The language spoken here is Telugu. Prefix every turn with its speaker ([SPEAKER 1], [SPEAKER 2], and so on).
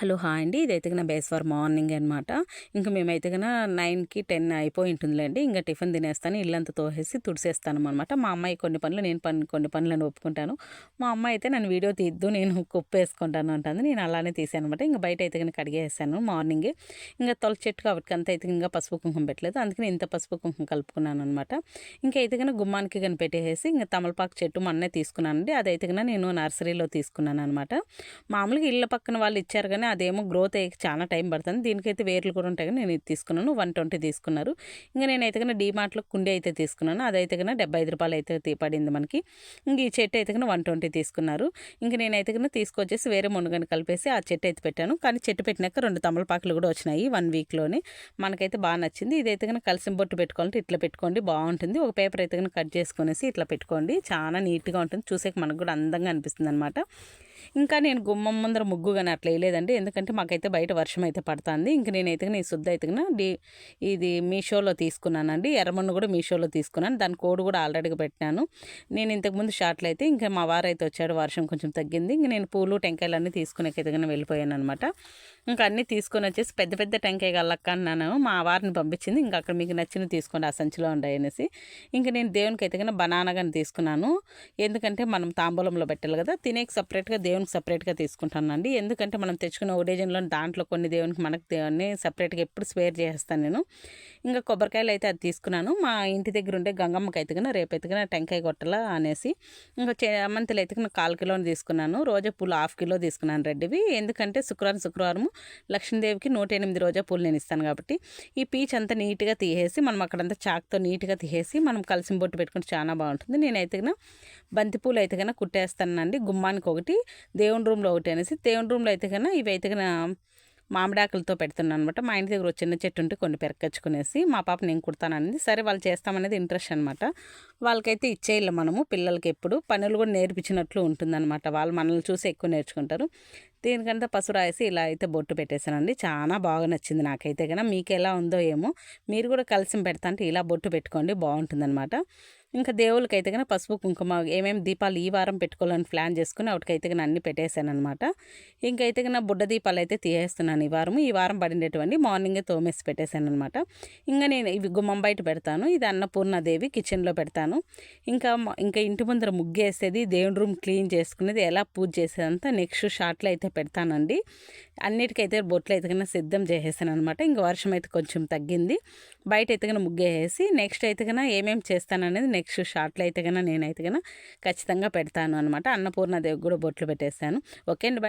[SPEAKER 1] హలో హాయ్ అండి. ఇదైతే నా బేస్ ఫర్ మార్నింగ్ అనమాట ఇంకా మేమైతే కన్నా నైన్కి టెన్ అయిపోయి ఉంటుందిలేండి ఇంకా టిఫిన్ తినేస్తాను ఇల్లంతా తోసేసి తుడిసేస్తాను అనమాట మా అమ్మాయి కొన్ని పనులు నేను పని కొన్ని పనులను ఒప్పుకుంటాను. మా అమ్మాయి అయితే నన్ను వీడియో తీద్దు నేను కుప్పు వేసుకుంటాను అంటుంది. నేను అలానే తీసాను అనమాట ఇంకా బయట అయితే కనుక కడిగేసాను మార్నింగ్. ఇంకా తొలచెట్టు కాబట్టి అంత అయితే ఇంకా పసుపు కుంకుమ పెట్టలేదు. అందుకని ఇంత పసుపు కుంకుమ కలుపుకున్నాను అనమాట ఇంకా అయితే కన్నా గుమ్మానికి కానీ పెట్టేసి ఇంకా తమలపాకు చెట్టు మొన్నే తీసుకున్నానండి. అదైతే కన్నా నేను నర్సరీలో తీసుకున్నాను అనమాట మామూలుగా ఇళ్ళ పక్కన వాళ్ళు ఇచ్చారు కానీ అదేమో గ్రోత్ అయ్యి చాలా టైం పడుతుంది. దీనికైతే వేర్లు కూడా ఉంటాయి కానీ నేను ఇది తీసుకున్నాను వన్ ట్వంటీ తీసుకున్నారు. ఇంకా నేనైతే కన్నా డీమార్ట్లో కుండీ అయితే తీసుకున్నాను. అదైతే కన్నా డెబ్బై ఐదు రూపాయలు అయితే పడింది మనకి. ఇంక ఈ చెట్టు అయితే కన్నా వన్ ట్వంటీ తీసుకున్నారు. ఇంక నేనైతే కన్నా తీసుకొచ్చేసి వేరే మునగని కలిపేసి ఆ చెట్టు అయితే పెట్టాను. కానీ చెట్టు పెట్టినాక రెండు తమలపాకులు కూడా వచ్చినాయి వన్ వీక్లోనే మనకైతే బాగా నచ్చింది. ఇదైతే కన్నా కలిసి బొట్టు పెట్టుకోవాలంటే ఇట్లా పెట్టుకోండి బాగుంటుంది. ఒక పేపర్ అయితే కన్నా కట్ చేసుకునేసి ఇట్లా పెట్టుకోండి. చాలా నీట్గా ఉంటుంది. చూసేకి మనకు కూడా అందంగా అనిపిస్తుంది అనమాట ఇంకా నేను గుమ్మం ముందర ముగ్గు కానీ అట్లా వేయలేదండి. ఎందుకంటే మాకైతే బయట వర్షం అయితే పడుతుంది. ఇంక నేనైతే నేను శుద్ధ అయితే డి ఇది మీషోలో తీసుకున్నానండి. ఎర్రమన్ను కూడా మీషోలో తీసుకున్నాను. దాని కోడ్ కూడా ఆల్రెడీగా పెట్టినాను. నేను ఇంతకుముందు షార్ట్లు అయితే ఇంకా మా వారైతే వచ్చాడు వర్షం కొంచెం తగ్గింది. ఇంక నేను పూలు టెంకాయలు అన్నీ తీసుకునేకైతే వెళ్ళిపోయాను అనమాట ఇంకా అన్నీ తీసుకొని వచ్చేసి పెద్ద పెద్ద టెంకాయ గల్లక్క అన్నాను. మా వారిని పంపించింది. ఇంకా అక్కడ మీకు నచ్చిన తీసుకోండి ఆ సంచిలో ఉండే అనేసి. ఇంకా నేను దేవునికి అయితే బనానా కానీ తీసుకున్నాను. ఎందుకంటే మనం తాంబూలంలో పెట్టాలి కదా తినేకి సపరేట్గా దేవునికి సపరేట్గా తీసుకుంటానండి. ఎందుకంటే మనం తెచ్చుకున్న ఒడేజన్లో దాంట్లో కొన్ని దేవునికి మనకు దేవుని సపరేట్గా ఎప్పుడు స్వేర్ చేస్తాను నేను. ఇంకా కొబ్బరికాయలు అయితే అది తీసుకున్నాను. మా ఇంటి దగ్గర ఉండే గంగమ్మకి అయితే రేపు అయితే టెంకాయ కొట్టల అనేసి. ఇంకా చేమంతులు అయితే కాల్ కిలోని తీసుకున్నాను. రోజా పూలు హాఫ్ కిలో తీసుకున్నాను రెడ్డివి. ఎందుకంటే శుక్రవారం శుక్రవారం లక్ష్మీదేవికి నూట ఎనిమిది రోజా పూలు నేను ఇస్తాను కాబట్టి. ఈ పీచ్ అంతా నీట్గా తీసేసి మనం అక్కడంతా చాక్తో నీట్గా తీసేసి మనం కలిసి బొట్టు పెట్టుకుంటే చాలా బాగుంటుంది. నేనైతే అయితే బంతిపూలు అయితే కన్నా కుట్టేస్తానండి. గుమ్మానికి ఒకటి దేవుని రూమ్లో ఒకటి అనేసి దేవుని రూమ్లో అయితే కన్నా ఇవి అయితే కన్నా మామిడాకులతో పెడుతున్నాను అనమాట మా ఇంటి దగ్గర చిన్న చెట్టు ఉంటే కొన్ని పెరకచ్చుకునేసి మా పాప నేను కుడతాననేది. సరే వాళ్ళు చేస్తామనేది ఇంట్రెస్ట్ అనమాట వాళ్ళకైతే ఇచ్చేయాలి మనము పిల్లలకి ఎప్పుడు పనులు కూడా నేర్పించినట్లు ఉంటుందన్నమాట. వాళ్ళు మనల్ని చూసి ఎక్కువ నేర్చుకుంటారు. దీనికంతా పసుపు రాసి ఇలా అయితే బొట్టు పెట్టేశానండి. చాలా బాగా నచ్చింది నాకైతే కన్నా మీకు ఎలా ఉందో ఏమో మీరు కూడా కలిసి పెడతా అంటే ఇలా బొట్టు పెట్టుకోండి బాగుంటుందన్నమాట. ఇంకా దేవుళ్ళకి అయితే కన్నా పసుపు కుంకుమ ఏమేమి దీపాలు ఈ వారం పెట్టుకోవాలని ప్లాన్ చేసుకుని వాటికైతే కన్నా అన్ని పెట్టేశాను అనమాట ఇంకైతే కన్నా బుడ్డ దీపాలు అయితే తీసేస్తున్నాను ఈ వారం ఈ వారం పడినటువంటి మార్నింగే తోమేసి పెట్టేశాను అనమాట ఇంకా నేను ఇవి గుమ్మం బయట పెడతాను. ఇది అన్నపూర్ణదేవి కిచెన్లో పెడతాను. ఇంకా ఇంకా ఇంటి ముందర ముగ్గేసేది దేవుని రూమ్ క్లీన్ చేసుకునేది ఎలా పూజ చేసేదంతా నెక్స్ట్ షార్ట్లో అయితే పెడతానండి. అన్నిటికైతే బొట్లు అయితే సిద్ధం చేసేసాను అనమాట ఇంకా వర్షం అయితే కొంచెం తగ్గింది. బయట అయితే ముగ్గేసి నెక్స్ట్ అయితే కన్నా ఏమేమి చేస్తాననేది నెక్స్ట్ షార్ట్లో అయితే కన్నా నేనైతే కన్నా ఖచ్చితంగా పెడతాను అనమాట అన్నపూర్ణదేవి కూడా బొట్లు పెట్టేశాను. ఓకే అండి బై